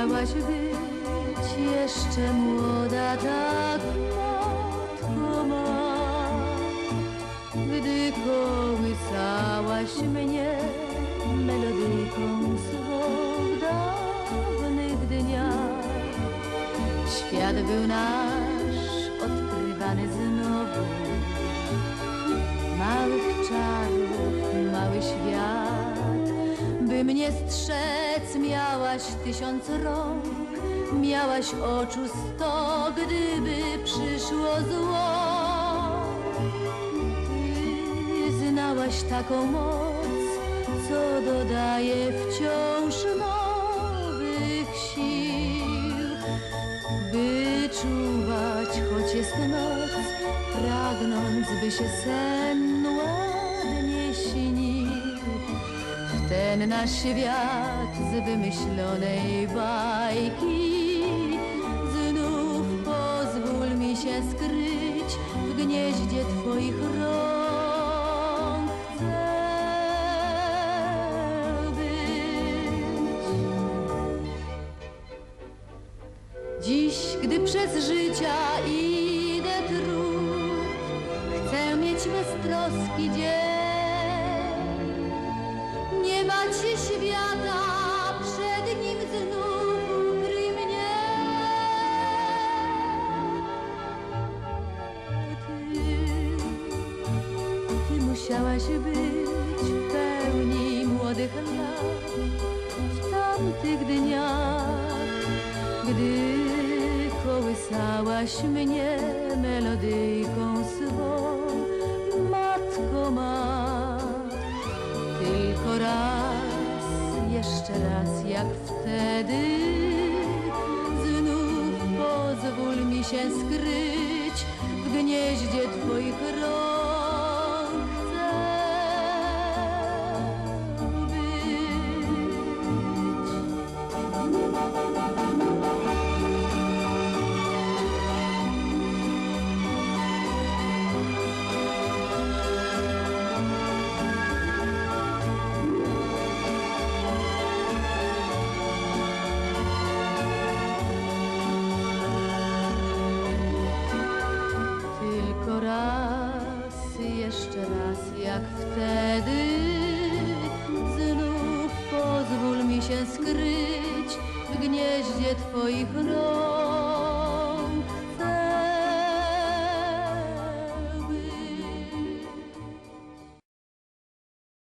Musiałaś być jeszcze młoda, tak matko ma, gdy kołysałaś mnie melodyjką swą w dawnych dniach. Świat był nasz odkrywany znowu, małych czarów, mały świat. By mnie strzec miałaś tysiąc rąk, miałaś oczu sto, gdyby przyszło zło. Ty znałaś taką moc, co dodaje wciąż nowych sił. By czuwać, choć jest noc, pragnąc, by się sen ten nasz świat z wymyślonej bajki znów pozwól mi się skryć w gnieździe twoich rąk. Chcę być Dziś, gdy przez życia idę trud, chcę mieć beztroski dzień. Nie macie świata, przed nim znów ukryj mnie. Ty, ty musiałaś być w pełni młodych lat w tamtych dniach, gdy kołysałaś mnie melodyjką swą, matko ma. Jeszcze raz jak wtedy, znów pozwól mi się skryć w gnieździe twoich rąk. Jak wtedy. Znów pozwól mi się skryć w gnieździe twoich rąk